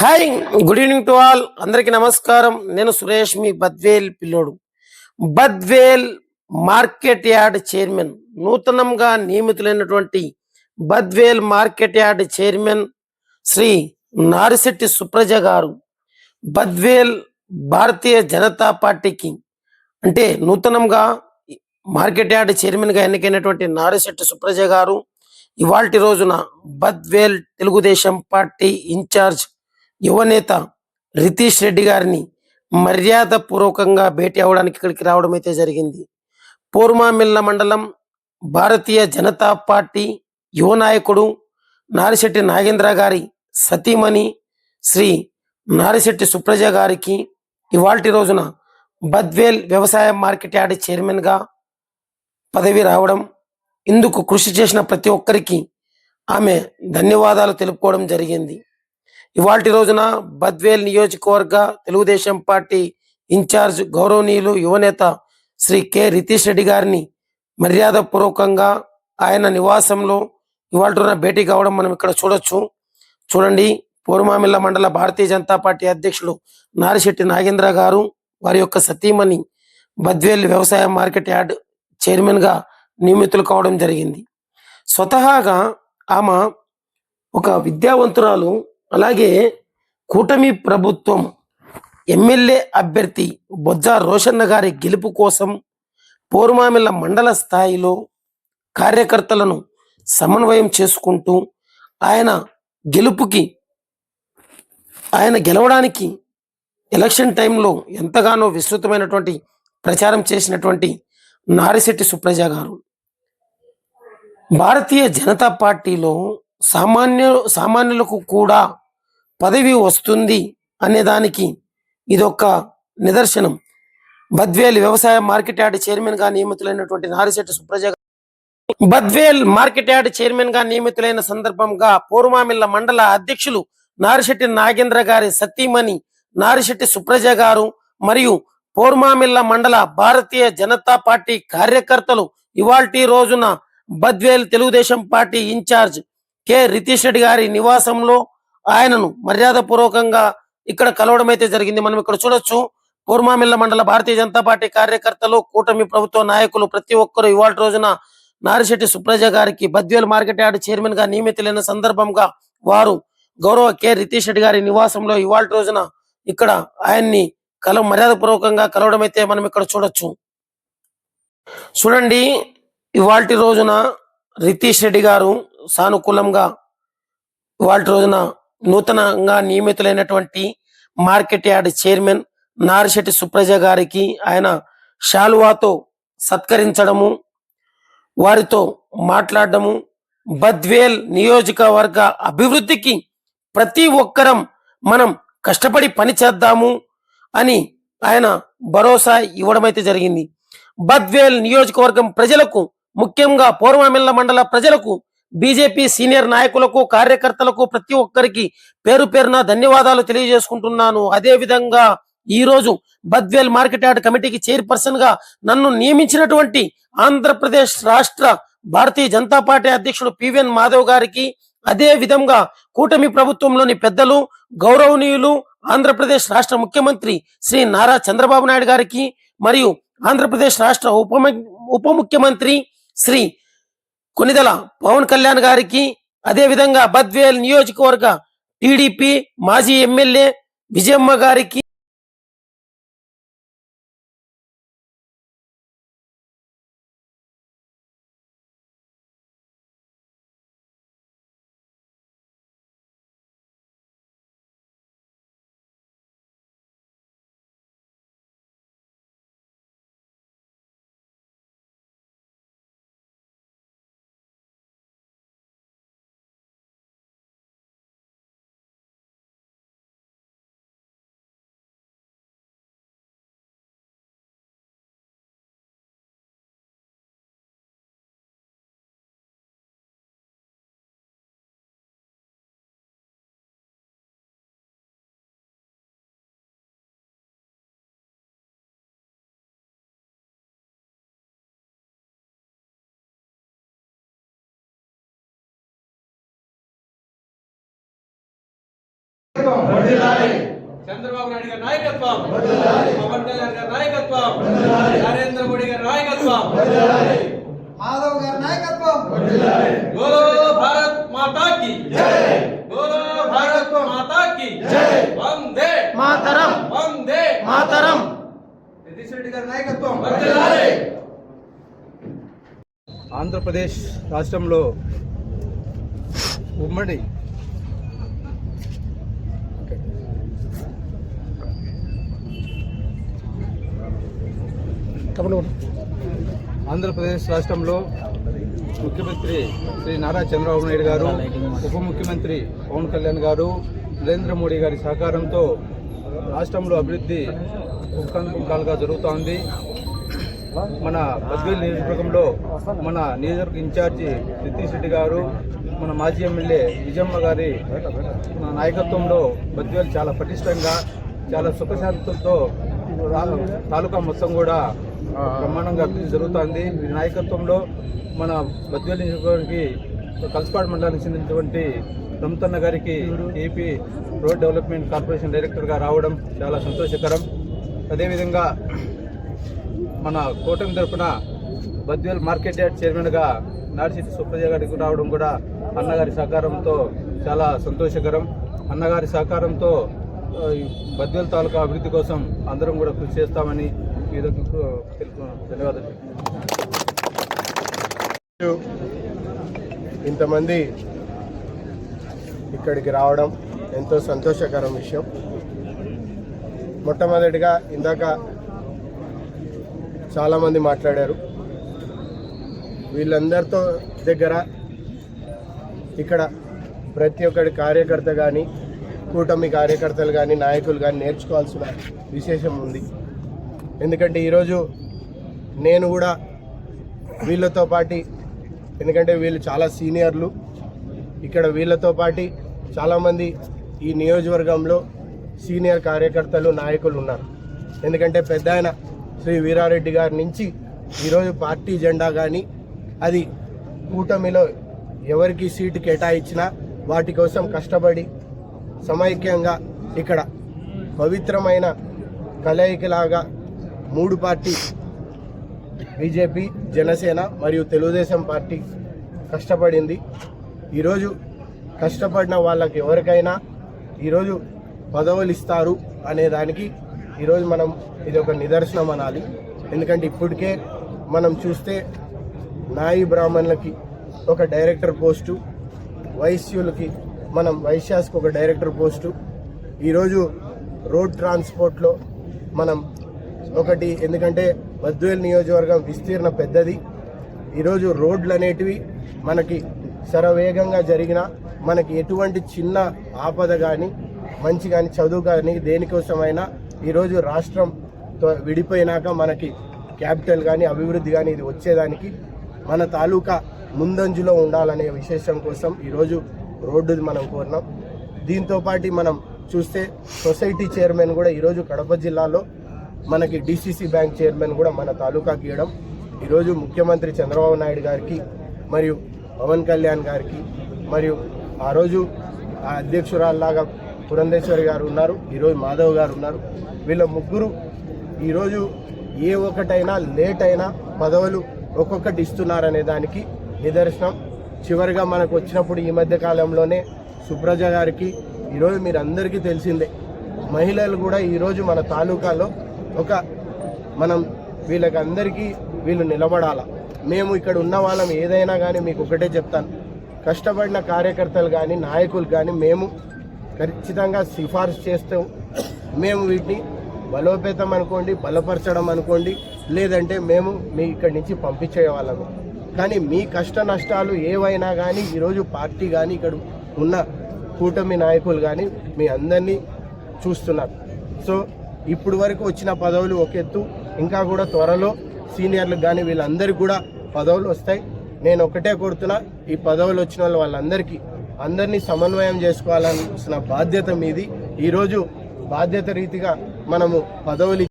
Hi good evening to all. అందరికీ నమస్కారం. నేను సురేష్ మీ బద్వేల్ పిల్లోడు. Badvel market yard chairman. నూతనంగా నియమితులైనటువంటి Badvel market yard chairman Shri Narisetti Supraja garu. Badvel Bharatiya Janata పార్టీకి అంటే నూతనంగా మార్కెట్ యార్డ్ చైర్మన్గా ఎన్నికైనటువంటి నారిశెట్టి సుప్రజ గారు ఇవాల్టి రోజున బద్వేల్ తెలుగుదేశం పార్టీ ఇన్ఛార్జ్ యువనేత రితీష్ రెడ్డి గారిని మర్యాద పూర్వకంగా భేటీ అవ్వడానికి ఇక్కడికి రావడం అయితే జరిగింది. పూర్మామిల్ల మండలం భారతీయ జనతా పార్టీ యువ నాయకుడు నారిశెట్టి నాగేంద్ర గారి సతీమణి శ్రీ నారిశెట్టి సుప్రజ గారికి ఇవాల్టి రోజున బద్వేల్ వ్యవసాయ మార్కెట్ యార్డ్ చైర్మన్గా పదవి రావడం ఇందుకు కృషి చేసిన ప్రతి ఒక్కరికి ఆమె ధన్యవాదాలు తెలుపుకోవడం జరిగింది. ఇవాల్టి రోజున బద్వేల్ నియోజకవర్గ తెలుగుదేశం పార్టీ ఇన్ఛార్జ్ గౌరవనీయులు యువనేత శ్రీ కె. రితీష్ రెడ్డి గారిని మర్యాదపూర్వకంగా ఆయన నివాసంలో ఇవాళ రోజున భేటీ కావడం మనం ఇక్కడ చూడొచ్చు. చూడండి పూర్మామిల్ల మండల భారతీయ జనతా పార్టీ అధ్యక్షులు నారిశెట్టి నాగేంద్ర గారు వారి యొక్క సతీమణి బద్వేల్ వ్యవసాయ మార్కెట్ యార్డ్ చైర్మన్గా నియమితులు కావడం జరిగింది. స్వతహాగా ఆమె ఒక విద్యావంతురాలు అలాగే కూటమి ప్రభుత్వం ఎమ్మెల్యే అభ్యర్థి బొజ్జ రోషన్న గారి గెలుపు కోసం పూర్మామిల్ల మండల స్థాయిలో కార్యకర్తలను సమన్వయం చేసుకుంటూ ఆయన గెలుపుకి ఆయన గెలవడానికి ఎలక్షన్ టైంలో ఎంతగానో విస్తృతమైనటువంటి ప్రచారం చేసినటువంటి నారిశెట్టి సుప్రజ గారు. భారతీయ జనతా పార్టీలో సామాన్య సామాన్యులకు కూడా పదవి వస్తుంది అనేదానికి ఇదొక నిదర్శనం. బద్వేల్ వ్యవసాయ మార్కెట్ యార్డ్ చైర్మన్గా నియమితులైనటువంటి నారిశెట్టి సుప్రజ గారు బద్వేల్ మార్కెట్ యార్డ్ చైర్మన్గా నియమితులైన సందర్భంగా పూర్వామిల్ల మండల అధ్యక్షులు నారిశెట్టి నాగేంద్ర గారి సతీమణి నారిశెట్టి సుప్రజ గారు మరియు పూర్మామిల్ల మండల భారతీయ జనతా పార్టీ కార్యకర్తలు ఇవాల్టి రోజున Badvel Telugu Desam party in charge K. Ritesh Reddy గారి నివాసంలో ఆయనను మర్యాద పూర్వకంగా ఇక్కడ కలవడం అయితే జరిగింది. మనం ఇక్కడ చూడొచ్చు. పూర్మామిల్ల మండల భారతీయ జనతా పార్టీ కార్యకర్తలు కూటమి ప్రభుత్వ నాయకులు ప్రతి ఒక్కరు ఇవాళ రోజున నారిశెట్టి సుప్రజ గారికి బద్వేల్ మార్కెట్ యార్డ్ చైర్మన్గా నియమితులైన సందర్భంగా వారు గౌరవ కె. రితీష్ రెడ్డి గారి నివాసంలో ఇవాళ రోజున ఇక్కడ ఆయన్ని కల మర్యాద పూర్వకంగా కలవడం అయితే మనం ఇక్కడ చూడొచ్చు. చూడండి ఇవాల్టి రోజున రితీష్ రెడ్డి గారు సానుకూలంగా వాటి రోజున నూతనంగా నియమితులైనటువంటి market yard chairman Narisetti Supraja గారికి ఆయన శాలువాతో సత్కరించడము వారితో మాట్లాడడము బద్వేల్ నియోజకవర్గ అభివృద్ధికి ప్రతి ఒక్కరం మనం కష్టపడి పని చేద్దాము అని ఆయన భరోసా ఇవ్వడం అయితే జరిగింది. బద్వేల్ నియోజకవర్గం ప్రజలకు ముఖ్యంగా పూర్వమిల్ల మండల ప్రజలకు బీజేపీ సీనియర్ నాయకులకు కార్యకర్తలకు ప్రతి ఒక్కరికి పేరు పేరున ధన్యవాదాలు తెలియజేసుకుంటున్నాను. అదే విధంగా ఈ రోజు బద్వేల్ మార్కెట్ యార్డ్ కమిటీకి చైర్పర్సన్గా నన్ను నియమించినటువంటి ఆంధ్రప్రదేశ్ రాష్ట్ర భారతీయ జనతా పార్టీ అధ్యక్షుడు పివిఎన్ మాధవ్ గారికి అదే విధంగా కూటమి ప్రభుత్వంలోని పెద్దలు గౌరవనీయులు ఆంధ్రప్రదేశ్ రాష్ట్ర ముఖ్యమంత్రి శ్రీ నారా చంద్రబాబు నాయుడు గారికి మరియు ఆంధ్రప్రదేశ్ రాష్ట్ర ఉప ఉప ముఖ్యమంత్రి శ్రీ కొనిదల పవన్ కళ్యాణ్ గారికి అదే విధంగా బద్వేల్ నియోజకవర్గ టీడీపీ మాజీ ఎమ్మెల్యే విజయమ్మ గారికి చంద్రబాబు నాయుడు గారి నాయకత్వం. పవన్ కళ్యాణ్ గారి నాయకత్వం. నరేంద్ర మోడీ గారి నాయకత్వం. మాధవ్ గారి నాయకత్వం. బోలో భారత్ మాతా కి బోలో భారత్ మాతా కి వందే. మాతరం. వందే. మాతరం. జగదీష్ రెడ్డి గారి నాయకత్వం. ఆంధ్రప్రదేశ్ రాష్ట్రంలో ఉమ్మడి ఆంధ్రప్రదేశ్ రాష్ట్రంలో ముఖ్యమంత్రి శ్రీ నారా చంద్రబాబు నాయుడు గారు ఉప ముఖ్యమంత్రి పవన్ కళ్యాణ్ గారు నరేంద్ర మోడీ గారి సహకారంతో రాష్ట్రంలో అభివృద్ధి పుంకానుపుంకాలుగా జరుగుతోంది. మన బద్వేల్ నియోజకవర్గంలో మన నియోజకవర్గ ఇన్ఛార్జి నితీష్ రెడ్డి గారు మన మాజీ ఎమ్మెల్యే విజయమ్మ గారి మన నాయకత్వంలో బద్వేల్ చాలా పటిష్టంగా చాలా సుఖశాంతులతో తాలూకా మొత్తం కూడా బ్రహ్మాండంగా అభివృద్ధి జరుగుతోంది. మీ నాయకత్వంలో మన బద్వేల్ నియోజకవర్గానికి కల్స్పాడు మండలానికి చెందినటువంటి రమతన్న గారికి ఏపీ రోడ్ డెవలప్మెంట్ కార్పొరేషన్ డైరెక్టర్గా రావడం చాలా సంతోషకరం. అదేవిధంగా మన కూటమి తరఫున బద్వేల్ మార్కెట్ యార్డ్ చైర్మన్గా నాడిశెట్టి సుప్రజ గారికి రావడం కూడా అన్నగారి సహకారంతో చాలా సంతోషకరం. అన్నగారి సహకారంతో ఆ, బద్వేల్ తాలూకా అభివృద్ధి కోసం అందరం కూడా కృషి చేస్తామని ఈ తెలుపుతున్నాను ధన్యవాదాలు. ఇంతమంది ఇక్కడికి రావడం ఎంతో సంతోషకరం విషయం. మొట్టమొదటిగా ఇందాక చాలామంది మాట్లాడారు. వీళ్ళందరితో దగ్గర ఇక్కడ ప్రతి ఒక్కడి కార్యకర్త కానీ కూటమి కార్యకర్తలు కానీ నాయకులు కానీ నేర్చుకోవాల్సిన విశేషం ఉంది. ఎందుకంటే ఈరోజు నేను కూడా వీళ్ళతో పాటి ఎందుకంటే వీళ్ళు చాలా సీనియర్లు ఇక్కడ వీళ్ళతో పాటి చాలామంది ఈ నియోజకవర్గంలో సీనియర్ కార్యకర్తలు నాయకులు ఉన్నారు. ఎందుకంటే పెద్ద ఆయన శ్రీ వీరారెడ్డి గారి నుంచి ఈరోజు పార్టీ జెండా కానీ అది కూటమిలో ఎవరికి సీటు కేటాయించినా వాటి కోసం కష్టపడి సమైక్యంగా ఇక్కడ పవిత్రమైన కలయికలాగా మూడు పార్టీ బీజేపీ జనసేన మరియు తెలుగుదేశం పార్టీ కష్టపడింది. ఈరోజు కష్టపడిన వాళ్ళకి ఎవరికైనా ఈరోజు పదవులు ఇస్తారు అనే దానికి ఈరోజు మనం ఇది ఒక నిదర్శనం అనాలి. ఎందుకంటే ఇప్పటికే మనం చూస్తే నాయి బ్రాహ్మణులకి ఒక డైరెక్టర్ పోస్టు వైశ్యులకి మనం వైశ్యాస్కి ఒక డైరెక్టర్ పోస్టు. ఈరోజు రోడ్ ట్రాన్స్పోర్ట్లో మనం ఒకటి ఎందుకంటే బద్వేల్ నియోజకవర్గం విస్తీర్ణ పెద్దది. ఈరోజు రోడ్లు అనేటివి మనకి శరవేగంగా జరిగిన మనకి ఎటువంటి చిన్న ఆపద కానీ మంచి కానీ చదువు కానీ దేనికోసమైనా ఈరోజు రాష్ట్రం విడిపోయినాక మనకి క్యాపిటల్ కానీ అభివృద్ధి కానీ ఇది వచ్చేదానికి మన తాలూకా ముందంజలో ఉండాలనే విశేషం కోసం ఈరోజు రోడ్డు మనం కోరినాం. దీంతోపాటు మనం చూస్తే సొసైటీ చైర్మన్ కూడా ఈరోజు కడప జిల్లాలో మనకి డిసిసి బ్యాంక్ చైర్మన్ కూడా మన తాలూకాకి ఇవ్వడం ఈరోజు ముఖ్యమంత్రి చంద్రబాబు నాయుడు గారికి మరియు పవన్ కళ్యాణ్ గారికి మరియు ఆ రోజు ఆ అధ్యక్షురాల్లాగా పురంధేశ్వరి గారు ఉన్నారు ఈరోజు మాధవ్ గారు ఉన్నారు. వీళ్ళ ముగ్గురు ఈరోజు ఏ ఒక్కటైనా లేట్ అయినా పదవులు ఒక్కొక్కటి ఇస్తున్నారనే దానికి నిదర్శనం. చివరిగా మనకు వచ్చినప్పుడు ఈ మధ్య కాలంలోనే సుప్రజ గారికి ఈరోజు మీరు అందరికీ తెలిసిందే మహిళలు కూడా ఈరోజు మన తాలూకాలో ఒక మనం వీళ్ళకి అందరికీ వీళ్ళు నిలబడాల. మేము ఇక్కడ ఉన్న వాళ్ళం ఏదైనా కానీ మీకు ఒకటే చెప్తాను. కష్టపడిన కార్యకర్తలు కానీ నాయకులు కానీ మేము ఖచ్చితంగా సిఫార్సు చేస్తాం. మేము వీటిని బలోపేతం అనుకోండి బలపరచడం అనుకోండి లేదంటే మేము మీ ఇక్కడి నుంచి పంపించేవాళ్ళము కానీ మీ కష్ట నష్టాలు ఏవైనా కానీ ఈరోజు పార్టీ కానీ ఇక్కడ ఉన్న కూటమి నాయకులు కానీ మీ అందరినీ చూస్తున్నారు. సో ఇప్పుడు వరకు వచ్చిన పదవులు ఒక ఎత్తు ఇంకా కూడా త్వరలో సీనియర్లకు కానీ వీళ్ళందరికీ కూడా పదవులు వస్తాయి. నేను ఒకటే కోరుతున్నా ఈ పదవులు వచ్చిన వాళ్ళు వాళ్ళందరికీ అందరినీ సమన్వయం చేసుకోవాల్సిన బాధ్యత మీది. ఈరోజు బాధ్యత రీతిగా మనము పదవులు